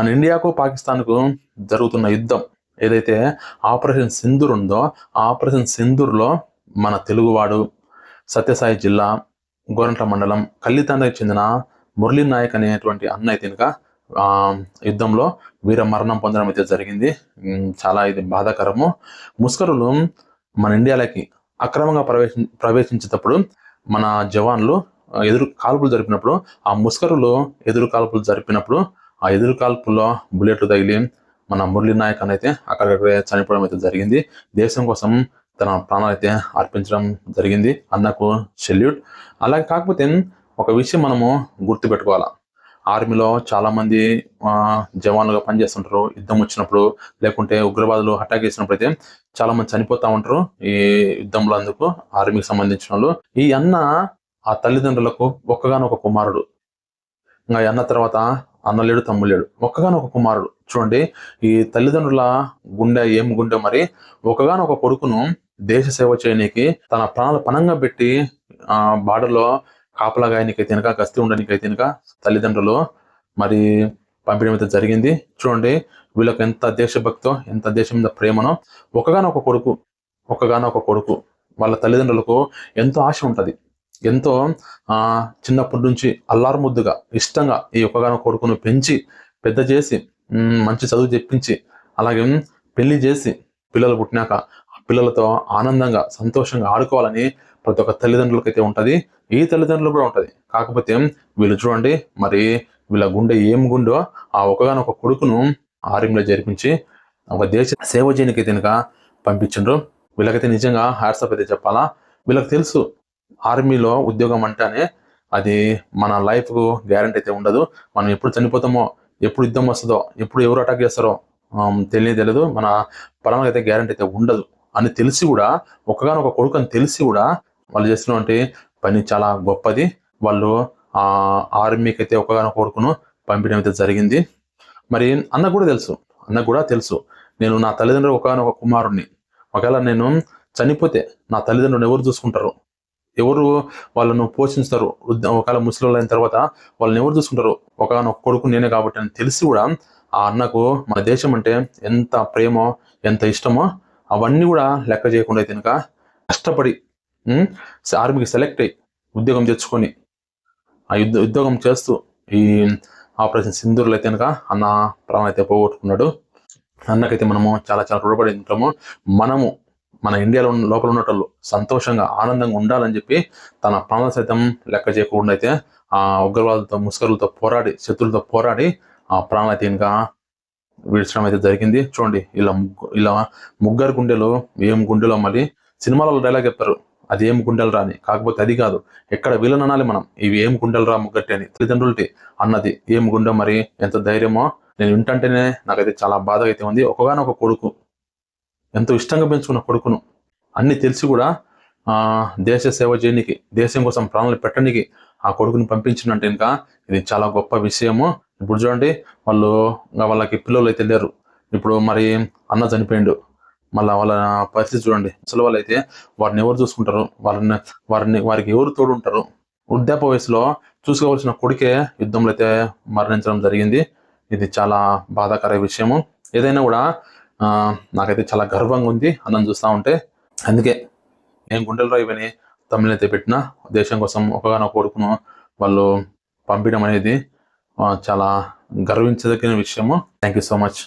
మన ఇండియాకు పాకిస్తాన్కు జరుగుతున్న యుద్ధం ఏదైతే ఆపరేషన్ సింధూర్ ఉందో ఆపరేషన్ సింధూర్లో మన తెలుగువాడు సత్యసాయి జిల్లా గోరంట్ల మండలం కల్లితండ్రికి చెందిన మురళీ నాయక్ అనేటువంటి అన్న అయితే కనుక యుద్ధంలో వీర మరణం పొందడం అయితే జరిగింది. చాలా ఇది బాధాకరము. ముస్కరులు మన ఇండియాలోకి అక్రమంగా ప్రవేశ ప్రవేశించేటప్పుడు మన జవాన్లు ఎదురు కాల్పులు జరిపినప్పుడు ఆ ముస్కరులు ఎదురు కాల్పులు జరిపినప్పుడు ఆ ఎదురు కాల్పుల్లో బుల్లెట్లు తగిలి మన మురళీ నాయక్ అని అయితే అక్కడక్కడే చనిపోవడం అయితే జరిగింది. దేశం కోసం తన ప్రాణాలు అయితే అర్పించడం జరిగింది. అన్నకు సెల్యూట్. అలాగే కాకపోతే ఒక విషయం మనము గుర్తుపెట్టుకోవాలా. ఆర్మీలో చాలామంది జవాన్లుగా పనిచేస్తుంటారు. యుద్ధం వచ్చినప్పుడు లేకుంటే ఉగ్రవాదులు అటాక్ చేసినప్పుడు అయితే చాలా మంది చనిపోతూ ఉంటారు. ఈ యుద్ధంలో అందుకు ఆర్మీకి సంబంధించిన వాళ్ళు. ఈ అన్న ఆ తల్లిదండ్రులకు ఒక్కగానొక కుమారుడు. ఇంకా ఈ అన్న తర్వాత అన్నలేడు లేడు ఒక్కగానొక కుమారుడు. చూడండి ఈ తల్లిదండ్రుల గుండె ఏం గుండె మరి? ఒకగానొక కొడుకును దేశ సేవ చేయడానికి తన ప్రాణాలు పణంగా పెట్టి ఆ బార్డర్లో కాపలాగా ఆయనకి తినక గస్తీ ఉండడానికి తినక తల్లిదండ్రులు మరి పంపించడం అయితే జరిగింది. చూడండి వీళ్ళకి ఎంత దేశభక్తో ఎంత దేశం మీద ప్రేమనో ఒకగానొక కొడుకు ఒకగానొక కొడుకు వాళ్ళ తల్లిదండ్రులకు ఎంతో ఆశ ఉంటుంది. ఎంతో ఆ చిన్నప్పటి నుంచి అల్లారుముద్దుగా ఇష్టంగా ఈ ఒకగానొక కొడుకును పెంచి పెద్ద చేసి మంచి చదువు చెప్పించి అలాగే పెళ్ళి చేసి పిల్లలు పుట్టినాక ఆ పిల్లలతో ఆనందంగా సంతోషంగా ఆడుకోవాలని ప్రతి ఒక్క తల్లిదండ్రులకైతే అయితే ఉంటది. ఈ తల్లిదండ్రులు కూడా ఉంటది. కాకపోతే వీళ్ళు చూడండి మరి వీళ్ళ గుండె ఏం గుండో ఆ ఒకగానొక కొడుకును ఆర్యంలో జరిపించి ఒక దేశ సేవ చేయనికైతే కనుక పంపించిండ్రు. వీళ్ళకైతే నిజంగా హ్యాట్సప్ అయితే చెప్పాలా? వీళ్ళకి తెలుసు ఆర్మీలో ఉద్యోగం అంటేనే అది మన లైఫ్కు గ్యారంటీ అయితే ఉండదు. మనం ఎప్పుడు చనిపోతామో ఎప్పుడు యుద్ధం వస్తుందో ఎప్పుడు ఎవరు అటాక్ చేస్తారో ఆమ్, తెలియదు తెలియదు మన పరంగా అయితే గ్యారంటీ అయితే ఉండదు. అని తెలిసి కూడా ఒకగానొక కొడుకు అని తెలిసి కూడా వాళ్ళు చేస్తున్నటువంటి పని చాలా గొప్పది. వాళ్ళు ఆర్మీకి అయితే ఒకగానొక కొడుకును పంపించడం అయితే జరిగింది. మరి అన్న కూడా తెలుసు. అన్న కూడా తెలుసు. నేను నా తల్లిదండ్రులు ఒకగానొక కుమారుణ్ణి. ఒకవేళ నేను చనిపోతే నా తల్లిదండ్రులను ఎవరు చూసుకుంటారు? ఎవరు వాళ్ళను పోషిస్తారు ఒకవేళ ముసలి అయిన తర్వాత వాళ్ళని ఎవరు చూసుకుంటారు? ఒకగానొక కొడుకు నేనే కాబట్టి అని తెలిసి కూడా ఆ అన్నకు మన దేశం అంటే ఎంత ప్రేమో ఎంత ఇష్టమో అవన్నీ కూడా లెక్క చేయకుండా అయితే కనుక కష్టపడి ఆర్మీకి సెలెక్ట్ అయ్యి ఉద్యోగం తెచ్చుకొని ఆ యుద్ధ ఉద్యోగం చేస్తూ ఈ ఆపరేషన్ సింధూర్లు అయితే కనుక అన్న ప్రాణం అయితే పోగొట్టుకున్నాడు. అన్నకైతే మనము చాలా చాలా రుణపడి ఉంటాము. మనము మన ఇండియాలో ఉన్న లోపల ఉన్నటోళ్ళు సంతోషంగా ఆనందంగా ఉండాలని చెప్పి తన ప్రాణాలు సైతం లెక్క చేయకుండా అయితే ఆ ఉగ్రవాదులతో ముస్కరులతో పోరాడి శత్రులతో పోరాడి ఆ ప్రాణాలు అయితే ఇంకా విడిచడం అయితే జరిగింది. చూడండి ఇలా ముగ్గు ఇలా ముగ్గురు గుండెలో ఏం గుండెలో మళ్ళీ సినిమాలలో డైలాగ్ చెప్పారు. అది ఏం గుండెలు రాని కాకపోతే అది కాదు. ఎక్కడ వీళ్ళని అనాలి మనం? ఇవి ఏం గుండెలు రా ముగ్గట్టి అని. తల్లిదండ్రులటి అన్నది ఏం గుండె మరి? ఎంత ధైర్యమో? నేను వింటంటేనే నాకైతే చాలా బాధగా అయితే ఉంది. ఒకగానొక కొడుకు ఎంతో ఇష్టంగా పెంచుకున్న కొడుకును. అన్ని తెలిసి కూడా ఆ దేశ సేవ చేయడానికి దేశం కోసం ప్రాణాలు పెట్టడానికి ఆ కొడుకుని పంపించినంటే ఇంకా ఇది చాలా గొప్ప విషయము. ఇప్పుడు చూడండి వాళ్ళు వాళ్ళకి పిల్లలు అయితే లేరు. ఇప్పుడు మరి అన్న చనిపోయిండు. మళ్ళీ వాళ్ళ పరిస్థితి చూడండి. అసలు వాళ్ళు అయితే వారిని ఎవరు చూసుకుంటారు? వారిని వారిని వారికి ఎవరు తోడు ఉంటారు వృద్ధాప వయసులో చూసుకోవాల్సిన కొడుకే యుద్ధంలో అయితే మరణించడం జరిగింది. ఇది చాలా బాధాకర విషయము. ఏదైనా కూడా నాకైతే చాలా గర్వంగా ఉంది. అన్నం చూస్తూ ఉంటే. అందుకే నేను గుండెల్లో ఇవని తమిళ అయితే పెట్టిన దేశం కోసం ఒకగానో కొడుకును వాళ్ళు పంపించడం అనేది చాలా గర్వించదగిన విషయము. Thank you so much